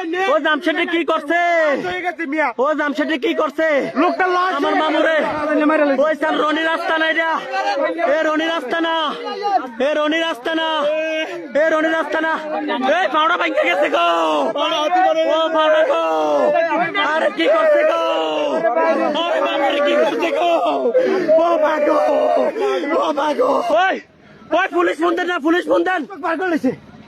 ও জামশেদে কি করছে? ও জামশেদে কি করছে? লোকটা আমার মামুরে। ওই সাল রনি রাস্তা নাই রা এ রনি রাস্তা না। এ রনি রাস্তা না। এ রনি রাস্তা না। এই পাউডা ভাঙ্গে গেছে গো। ও পাউডা গো। আরে কি করছে গো? আরে মামুরে কি করছে গো? ও ভাগো ও ভাগো ওই ওই পুলিশ ফোন দেন না পুলিশ ফোন দেন লেছে আহ,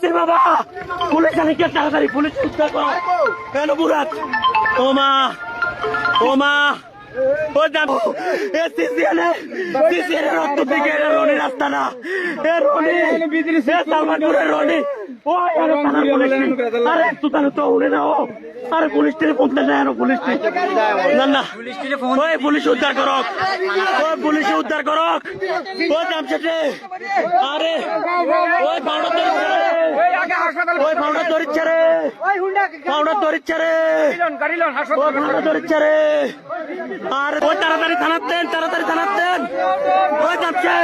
সে বাবা! পুলিশ আনি, কে তাড়াতাড়ি পুলিশ উদ্ধার করো? কেন বুড়াত ও মা! ও মা! ও এ রক্ত রনি রাস্তা না। এ রনি এ সালমানপুরের রনি। ও আরে থানার পুলিশ আরে তুই তাহলে তো উড়ে না ও আরে পুলিশ টিরে ফোন দেয় না পুলিশ না না। ওই পুলিশ উদ্ধার করক। ওই পুলিশ উদ্ধার করক। ও আরে পাউডার ওই পাউডার ধরিচ্ছে রে পাউডার ধরিচ্ছে রে পাউডার ধরিচ্ছে রে আর ওই তাড়াতাড়ি থানার দেন তাড়াতাড়ি থানার দেন ওই কে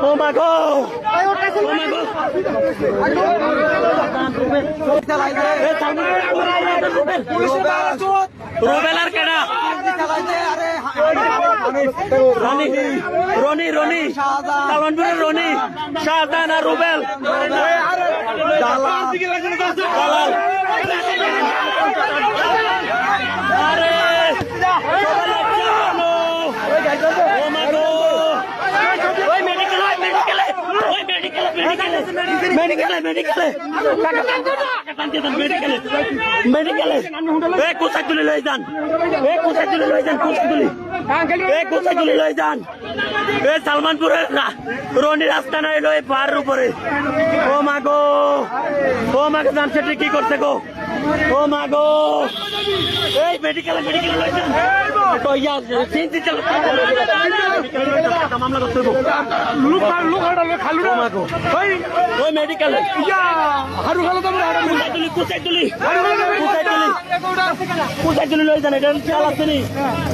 ও মা গো ও মা গো এ সালমান রুবেল রুবেল আর কেডা রনি রনি রনি সালমানপুরের রনি শাহজাহান আর রুবেল দালাল আরে সবাই বাঁচানো। ও মা গো। ওই মেডিকেলে ওই মেডিকেলে ওই মেডিকেলে মেডিকেলে মেডিকেলে মেডিকেলে এ তুলে লই যান এ কোথায় তুলি লৈ যান কোথায় তুলি এ কোথায় তুলি লৈ যান এ সালমানপুরের রনি রাস্তা নাই লই পাহাড়ের উপরে ও মা গো ও মা গো জামশেদে কি করছে গো ও মা গো। এই মেডিকেলে মেডিকেলে তো ইয়া চিন্তি চল। আছে নি?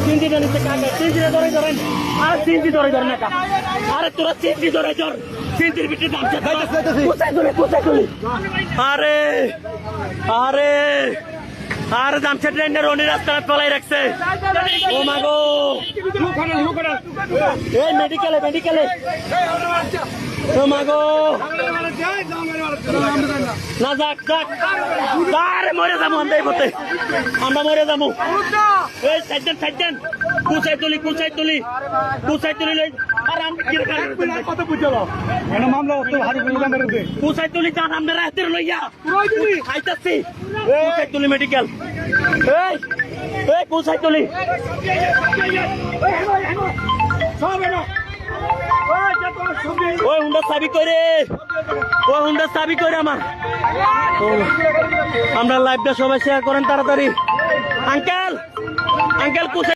চিন্তি ধরে ধরেন। আর চিন্তি ধরে ধরে না আরে তোরা চিন্তি ধরে ধর। আরে আরে আরে দামছে ট্রেনের অনি রাস্তা পলাই রাখছে। ও মাগো এই মেডিকেলে মেডিকেলে ও মা গো না যাক যাক আরে মরে যাব আমরা পথে আমরা মরে যাব এই সাইডেন সাইডেন কুচাই তুলি কুচাই তুলি কুচাই তুলি লই আর আমি কি কত বুঝলো মানে মামলা তো হারু কুচাই তুলি যান আমরা রাতে লইয়া কুচাই তুলি মেডিকেল এই এই কুচাই তুলি ওই হুন্ডা চাবি করে ওই হুন্ডা চাবি করে আমার। আমরা লাইভটা সবাই শেয়ার করেন তাড়াতাড়ি। আঙ্কেল আঙ্কেল কুচাই